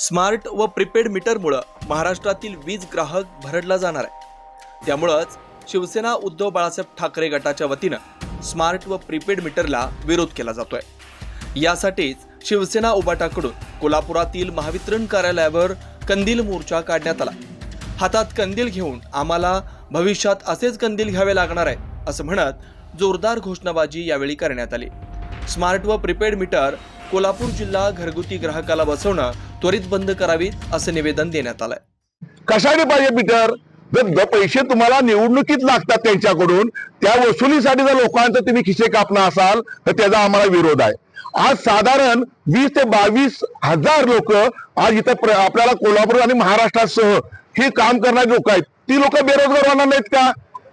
Smart व prepaid मीटरमुळं महाराष्ट्रातील वीज ग्राहक भरडला जाणार आहे. त्यामुळंच शिवसेना उद्धव बाळासाहेब ठाकरे गटाच्या वतीनं स्मार्ट व प्रीपेड मीटरला विरोध केला जातोय. यासाठीच शिवसेना उबाटाकडून कोल्हापुरातील महावितरण कार्यालयावर कंदील मोर्चा काढण्यात आला. हातात कंदील घेऊन आम्हाला भविष्यात असेच कंदील घ्यावे लागणार आहे असं म्हणत जोरदार घोषणाबाजी यावेळी करण्यात आली. स्मार्ट व प्रीपेड मीटर कोल्हापूर जिल्हा घरगुती ग्राहकाला बसवणं त्वरित बंद करावीत असं निवेदन देण्यात आलंय. कशाने पाहिजे मीटर जर पैसे तुम्हाला निवडणुकीत लागतात त्यांच्याकडून त्या वसुलीसाठी जर लोकांचं तुम्ही खिसे कापणं असाल तर त्याचा आम्हाला विरोध आहे. आज साधारण वीस ते बावीस हजार लोक आज इथं आपल्याला कोल्हापूर आणि महाराष्ट्रासह हे काम करणारी लोक आहेत. ती लोक बेरोजगार होणार नाहीत का?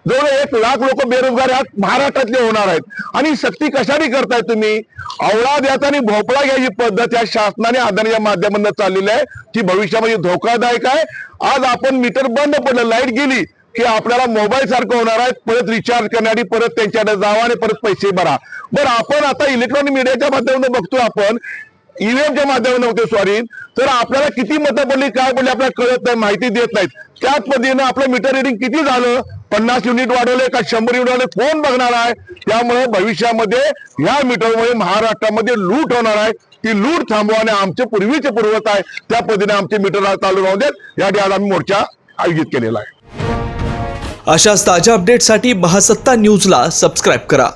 जवळ एक लाख लोक बेरोजगार महाराष्ट्रातले होणार आहेत. आणि सक्ती कशाने करताय तुम्ही? आवळा द्याचा आणि भोपळा घ्यायची पद्धत या शासनाने आदरणीय माध्यमातून चाललेली आहे. ती भविष्यामध्ये धोकादायक आहे. आज आपण मीटर बंद पडलं लाइट गेली की आपल्याला मोबाईल सारखं होणार आहे. परत रिचार्ज करण्यासाठी परत त्यांच्याकडे जावा आणि परत पैसे भरा. बरं आपण आता इलेक्ट्रॉनिक मीडियाच्या माध्यमातून बघतो आपण. ईव्हीएमच्या माध्यमातून होते सॉरी तर आपल्याला किती मतं पडली काय पडली आपल्याला कळत नाही माहिती देत नाहीत. त्याच पद्धतीनं आपलं मीटर रिडिंग किती झालं? पन्नास युनिट वाढवले का शंभर युनिट वाढवले कोण बघणार आहे? त्यामुळे भविष्यामध्ये ह्या मीटरमुळे महाराष्ट्रामध्ये लूट होणार आहे. ती लूट थांबवाने आमचे पूर्वीचे पूर्वत आहे. त्या पद्धतीने आमचे मीटर चालू राहू देत. या आज आम्ही मोर्चा आयोजित केलेला आहे. अशाच ताज्या अपडेटसाठी महासत्ता न्यूजला सबस्क्राईब करा.